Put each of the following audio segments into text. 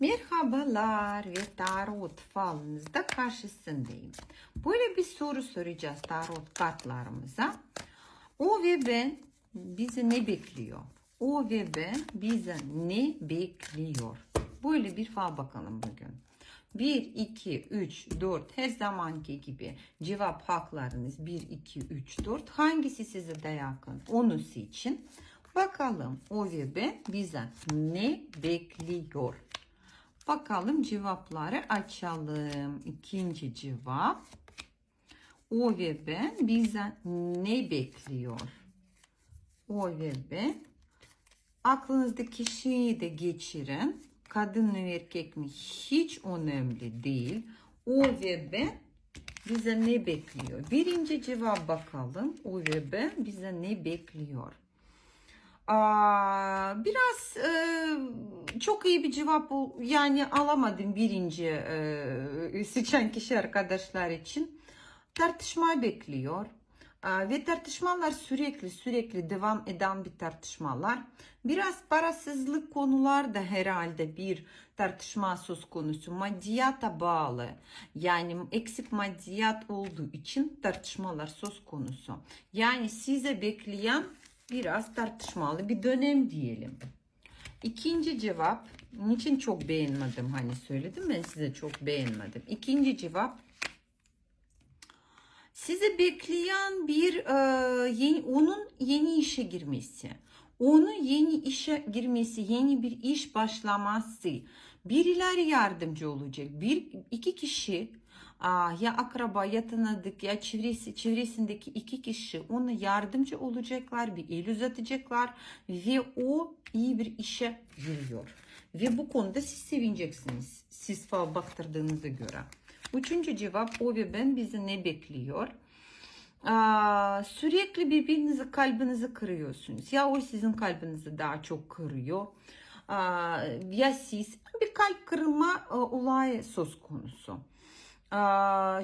Merhabalar ve tarot falınızda karşısındayım. Böyle bir soru soracağız tarot kartlarımıza. O ve ben bizi ne bekliyor? O ve ben bize ne bekliyor? Böyle bir fal bakalım bugün. 1, 2, 3, 4 her zamanki gibi cevap haklarınız 1, 2, 3, 4 hangisi size de yakın onu seçin. Bakalım o ve ben bize ne bekliyor? Bakalım cevapları açalım. İkinci cevap. O ve ben bize ne bekliyor? O ve ben. Aklınızdaki şeyi de geçirin. Kadın mı erkek mi hiç önemli değil. O ve ben bize ne bekliyor? Birinci cevap bakalım. O ve ben bize ne bekliyor? Biraz e, çok iyi bir cevap yani alamadım birinci e, seçen kişi arkadaşlar için. Tartışma bekliyor. Ve tartışmalar sürekli sürekli devam eden bir tartışmalar. Biraz parasızlık konular da herhalde bir tartışma söz konusu. Maddiyata bağlı. Yani eksik maddiyat olduğu için tartışmalar söz konusu. Yani size bekleyen biraz tartışmalı bir dönem diyelim. İkinci cevap, niçin çok beğenmedim hani söyledim ben size çok beğenmedim. İkinci cevap, sizi bekleyen bir e, yeni, onun yeni işe girmesi, onun yeni işe girmesi, yeni bir iş başlaması, birileri yardımcı olacak. Bir iki kişi ya akraba ya tanıdık ya çevresi, çevresindeki iki kişi ona yardımcı olacaklar, bir el uzatacaklar ve o iyi bir işe giriyor. Ve bu konuda siz sevineceksiniz. Siz fal baktırdığınıza göre. Üçüncü cevap o ve ben bizi ne bekliyor? Sürekli birbirinizi kalbinizi kırıyorsunuz. Ya o sizin kalbinizi daha çok kırıyor. Ya siz bir kalp kırılma e, olayı söz konusu.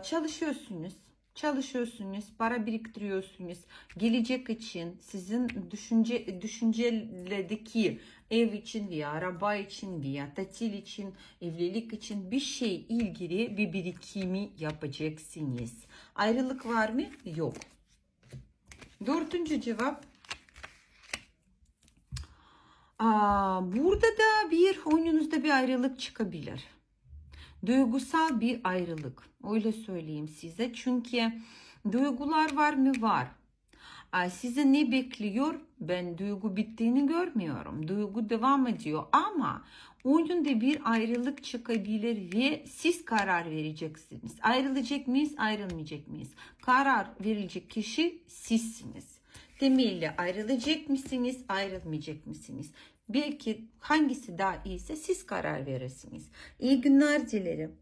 Çalışıyorsunuz. Çalışıyorsunuz, para biriktiriyorsunuz. Gelecek için sizin düşünce düşüncelerdeki ev için veya araba için veya tatil için, evlilik için bir şey ilgili bir birikimi yapacaksınız. Ayrılık var mı? Yok. Dördüncü cevap. Aa, burada da bir oyununuzda bir ayrılık çıkabilir. Duygusal bir ayrılık. Öyle söyleyeyim size. Çünkü duygular var mı? Var. Aa, Size ne bekliyor? Ben duygu bittiğini görmüyorum. Duygu devam ediyor ama oyunda bir ayrılık çıkabilir ve siz karar vereceksiniz. Ayrılacak mıyız, ayrılmayacak mıyız? Karar verilecek kişi sizsiniz. Temelli ayrılacak mısınız, ayrılmayacak mısınız? Belki hangisi daha iyiyse siz karar verirsiniz. İyi günler dilerim.